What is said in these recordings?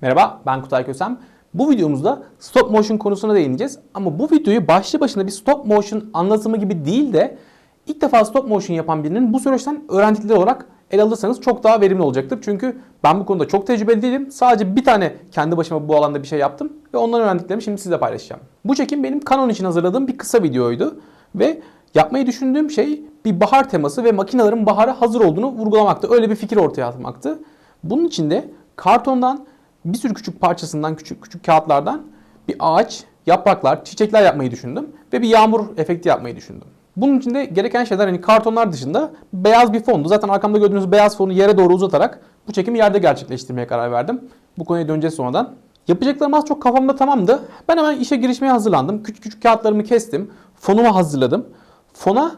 Merhaba ben Kutay Kösem. Bu videomuzda stop motion konusuna değineceğiz. Ama bu videoyu başlı başına bir stop motion anlatımı gibi değil de ilk defa stop motion yapan birinin bu süreçten öğrendikleri olarak ele alırsanız çok daha verimli olacaktır. Çünkü ben bu konuda çok tecrübeli değilim. Sadece bir tane kendi başıma bu alanda bir şey yaptım ve ondan öğrendiklerimi şimdi sizle paylaşacağım. Bu çekim benim Canon için hazırladığım bir kısa videoydu ve yapmayı düşündüğüm şey bir bahar teması ve makinelerin bahara hazır olduğunu vurgulamaktı. Öyle bir fikir ortaya atmaktı. Bunun için de kartondan bir sürü küçük parçasından, küçük küçük kağıtlardan bir ağaç, yapraklar, çiçekler yapmayı düşündüm ve bir yağmur efekti yapmayı düşündüm. Bunun için de gereken şeyler hani kartonlar dışında beyaz bir fondu. Zaten arkamda gördüğünüz beyaz fonu yere doğru uzatarak bu çekimi yerde gerçekleştirmeye karar verdim. Bu konuya döneceğiz sonradan. Yapacaklarım az çok kafamda tamamdı. Ben hemen işe girişmeye hazırlandım. Küçük küçük kağıtlarımı kestim. Fonumu hazırladım. Fona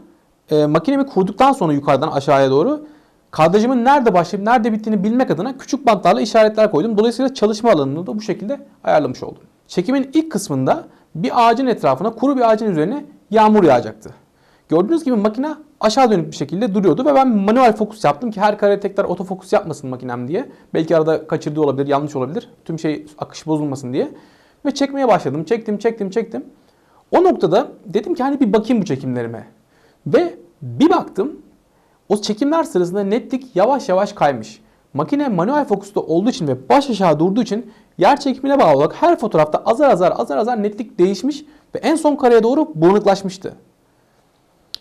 e, makinemi kurduktan sonra yukarıdan aşağıya doğru kadrajımın nerede başlayıp nerede bittiğini bilmek adına küçük bantlarla işaretler koydum. Dolayısıyla çalışma alanını da bu şekilde ayarlamış oldum. Çekimin ilk kısmında bir ağacın etrafına kuru bir ağacın üzerine yağmur yağacaktı. Gördüğünüz gibi makine aşağı dönük bir şekilde duruyordu ve ben manuel fokus yaptım ki her kare tekrar otofokus yapmasın makinem diye. Belki arada kaçırdığı olabilir, yanlış olabilir. Tüm şey akış bozulmasın diye. Ve çekmeye başladım. Çektim, çektim, çektim. O noktada dedim ki hani bir bakayım bu çekimlerime. Ve bir baktım o çekimler sırasında netlik yavaş yavaş kaymış. Makine manuel fokusta olduğu için ve baş aşağı durduğu için yer çekimine bağlı olarak her fotoğrafta azar azar azar azar netlik değişmiş ve en son kareye doğru bulanıklaşmıştı.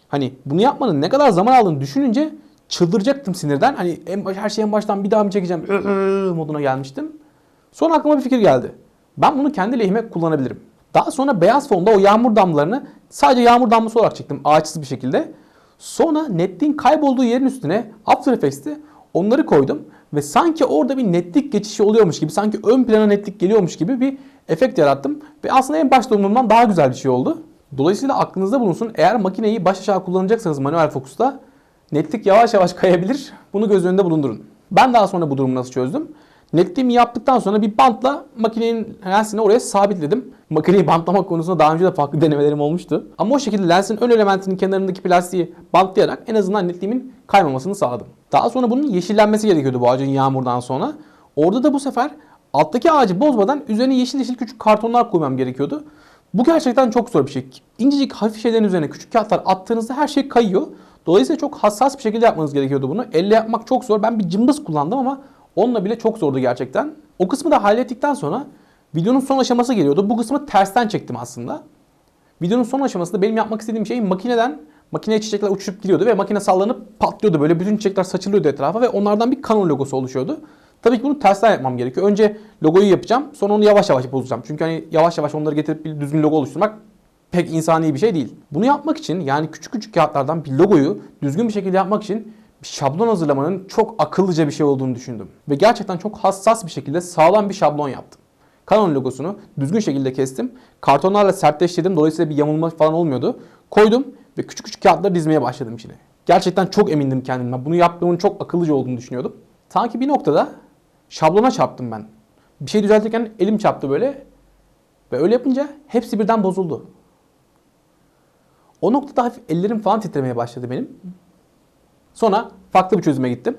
Hani bunu yapmanın ne kadar zaman aldığını düşününce çıldıracaktım sinirden. Hani en baş, her şeyin baştan bir daha mı çekeceğim "Iı" moduna gelmiştim. Sonra aklıma bir fikir geldi. Ben bunu kendi lehime kullanabilirim. Daha sonra beyaz fonda o yağmur damlalarını sadece yağmur damlası olarak çektim ağaçsız bir şekilde. Sonra netliğin kaybolduğu yerin üstüne After Effects'te onları koydum ve sanki orada bir netlik geçişi oluyormuş gibi, sanki ön plana netlik geliyormuş gibi bir efekt yarattım ve aslında en başta umduğumdan daha güzel bir şey oldu. Dolayısıyla aklınızda bulunsun eğer makineyi baş aşağı kullanacaksanız manuel fokusta netlik yavaş yavaş kayabilir. Bunu göz önünde bulundurun. Ben daha sonra bu durumu nasıl çözdüm? Netliğimi yaptıktan sonra bir bantla makinenin lensini oraya sabitledim. Makineyi bantlamak konusunda daha önce de farklı denemelerim olmuştu. Ama o şekilde lensin ön elementinin kenarındaki plastiği bantlayarak en azından netliğimin kaymamasını sağladım. Daha sonra bunun yeşillenmesi gerekiyordu bu ağacın yağmurdan sonra. Orada da bu sefer alttaki ağacı bozmadan üzerine yeşil yeşil küçük kartonlar koymam gerekiyordu. Bu gerçekten çok zor bir şey. İncecik hafif şeylerin üzerine küçük kağıtlar attığınızda her şey kayıyor. Dolayısıyla çok hassas bir şekilde yapmanız gerekiyordu bunu. Elle yapmak çok zor. Ben bir cımbız kullandım ama onunla bile çok zordu gerçekten. O kısmı da hallettikten sonra videonun son aşaması geliyordu. Bu kısmı tersten çektim aslında. Videonun son aşamasında benim yapmak istediğim şey makineden makineye çiçekler uçuşup gidiyordu ve makine sallanıp patlıyordu. Böyle bütün çiçekler saçılıyordu etrafa ve onlardan bir Canon logosu oluşuyordu. Tabii ki bunu tersten yapmam gerekiyor. Önce logoyu yapacağım sonra onu yavaş yavaş bozacağım. Çünkü hani yavaş yavaş onları getirip bir düzgün logo oluşturmak pek insani bir şey değil. Bunu yapmak için yani küçük küçük kağıtlardan bir logoyu düzgün bir şekilde yapmak için bir şablon hazırlamanın çok akıllıca bir şey olduğunu düşündüm. Ve gerçekten çok hassas bir şekilde sağlam bir şablon yaptım. Canon logosunu düzgün şekilde kestim. Kartonlarla sertleştirdim. Dolayısıyla bir yamulma falan olmuyordu. Koydum ve küçük küçük kağıtları dizmeye başladım içine. Gerçekten çok emindim kendimden. Bunu yaptığımın çok akıllıca olduğunu düşünüyordum. Ta ki bir noktada şablona çarptım ben. Bir şey düzeltirken elim çarptı böyle. Ve öyle yapınca hepsi birden bozuldu. O noktada hafif ellerim falan titremeye başladı benim. Sonra farklı bir çözüme gittim.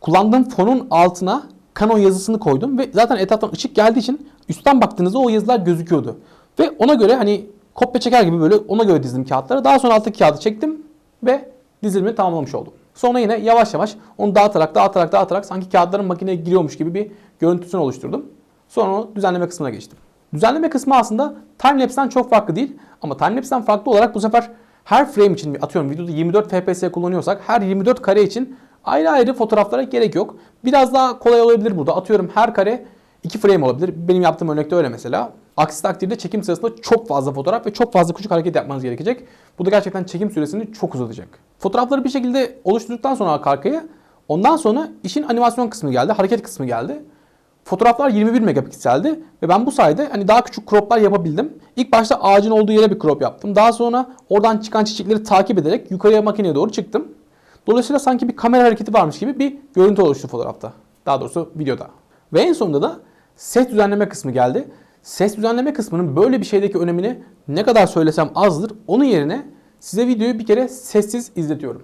Kullandığım fonun altına Canon yazısını koydum ve zaten etraftan ışık geldiği için üstten baktığınızda o yazılar gözüküyordu. Ve ona göre hani kopya çeker gibi böyle ona göre dizdim kağıtları. Daha sonra alttaki kağıdı çektim ve dizilimi tamamlamış oldum. Sonra yine yavaş yavaş onu dağıtarak dağıtarak dağıtarak sanki kağıtların makineye giriyormuş gibi bir görüntüsünü oluşturdum. Sonra onu düzenleme kısmına geçtim. Düzenleme kısmı aslında timelapse'den çok farklı değil ama timelapse'den farklı olarak bu sefer her frame için atıyorum videoda 24 fps kullanıyorsak her 24 kare için ayrı ayrı fotoğraflara gerek yok. Biraz daha kolay olabilir burada. Atıyorum her kare 2 frame olabilir. Benim yaptığım örnekte öyle mesela. Aksi takdirde çekim sırasında çok fazla fotoğraf ve çok fazla küçük hareket yapmanız gerekecek. Bu da gerçekten çekim süresini çok uzatacak. Fotoğrafları bir şekilde oluşturduktan sonra arka arkaya ondan sonra işin animasyon kısmı geldi, hareket kısmı geldi. Fotoğraflar 21 megapikseldi ve ben bu sayede hani daha küçük croplar yapabildim. İlk başta ağacın olduğu yere bir crop yaptım. Daha sonra oradan çıkan çiçekleri takip ederek yukarıya makineye doğru çıktım. Dolayısıyla sanki bir kamera hareketi varmış gibi bir görüntü oluştu fotoğrafta. Daha doğrusu videoda. Ve en sonunda da ses düzenleme kısmı geldi. Ses düzenleme kısmının böyle bir şeydeki önemini ne kadar söylesem azdır. Onun yerine size videoyu bir kere sessiz izletiyorum.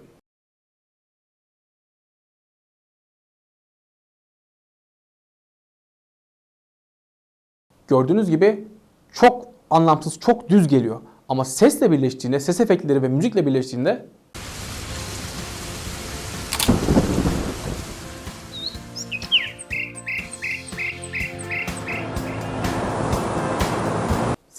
gördüğünüz gibi çok anlamsız, çok düz geliyor. Ama sesle birleştiğinde, ses efektleri ve müzikle birleştiğinde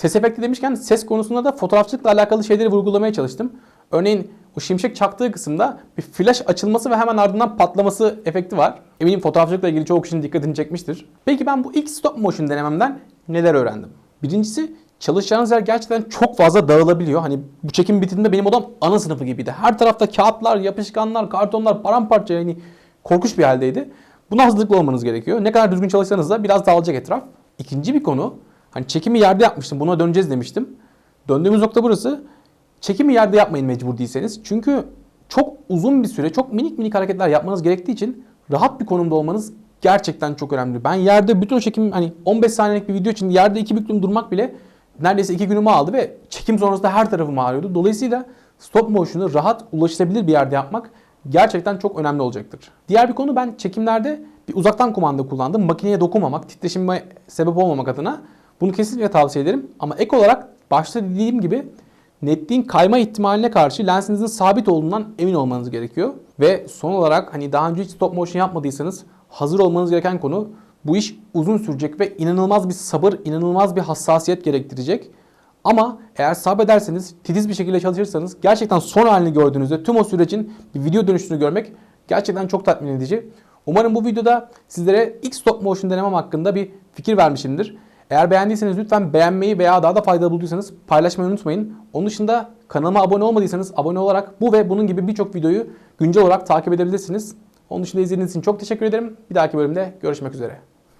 Ses efekti demişken ses konusunda da fotoğrafçılıkla alakalı şeyleri vurgulamaya çalıştım. Örneğin o şimşek çaktığı kısımda bir flash açılması ve hemen ardından patlaması efekti var. Eminim fotoğrafçılıkla ilgili çoğu kişinin dikkatini çekmiştir. Peki ben bu ilk stop motion denememden neler öğrendim? Birincisi çalışacağınız yer gerçekten çok fazla dağılabiliyor. Hani bu çekim bitiminde benim odam ana sınıfı gibiydi. Her tarafta kağıtlar, yapışkanlar, kartonlar paramparça yani korkunç bir haldeydi. Buna hazırlıklı olmanız gerekiyor. Ne kadar düzgün çalışsanız da biraz dağılacak etraf. İkinci bir konu Hani çekimi yerde yapmıştım. Buna döneceğiz demiştim. Döndüğümüz nokta burası. Çekimi yerde yapmayın mecbur değilseniz. Çünkü çok uzun bir süre çok minik minik hareketler yapmanız gerektiği için rahat bir konumda olmanız gerçekten çok önemli. Ben yerde bütün çekim hani 15 saniyelik bir video için yerde iki büklüm durmak bile neredeyse iki günümü aldı ve çekim sonrasında her tarafım ağrıyordu. Dolayısıyla stop motion'u rahat ulaşılabilir bir yerde yapmak gerçekten çok önemli olacaktır. Diğer bir konu ben çekimlerde bir uzaktan kumanda kullandım. Makineye dokunmamak, titreşime sebep olmamak adına bunu kesinlikle tavsiye ederim. Ama ek olarak başta dediğim gibi netliğin kayma ihtimaline karşı lensinizin sabit olduğundan emin olmanız gerekiyor. Ve son olarak hani daha önce hiç stop motion yapmadıysanız hazır olmanız gereken konu bu iş uzun sürecek ve inanılmaz bir sabır, inanılmaz bir hassasiyet gerektirecek. Ama eğer sabrederseniz, titiz bir şekilde çalışırsanız gerçekten son halini gördüğünüzde tüm o sürecin bir video dönüşünü görmek gerçekten çok tatmin edici. Umarım bu videoda sizlere ilk stop motion denemem hakkında bir fikir vermişimdir. Eğer beğendiyseniz lütfen beğenmeyi veya daha da faydalı bulduysanız paylaşmayı unutmayın. Onun dışında kanalıma abone olmadıysanız abone olarak bu ve bunun gibi birçok videoyu güncel olarak takip edebilirsiniz. Onun dışında izlediğiniz için çok teşekkür ederim. Bir dahaki bölümde görüşmek üzere.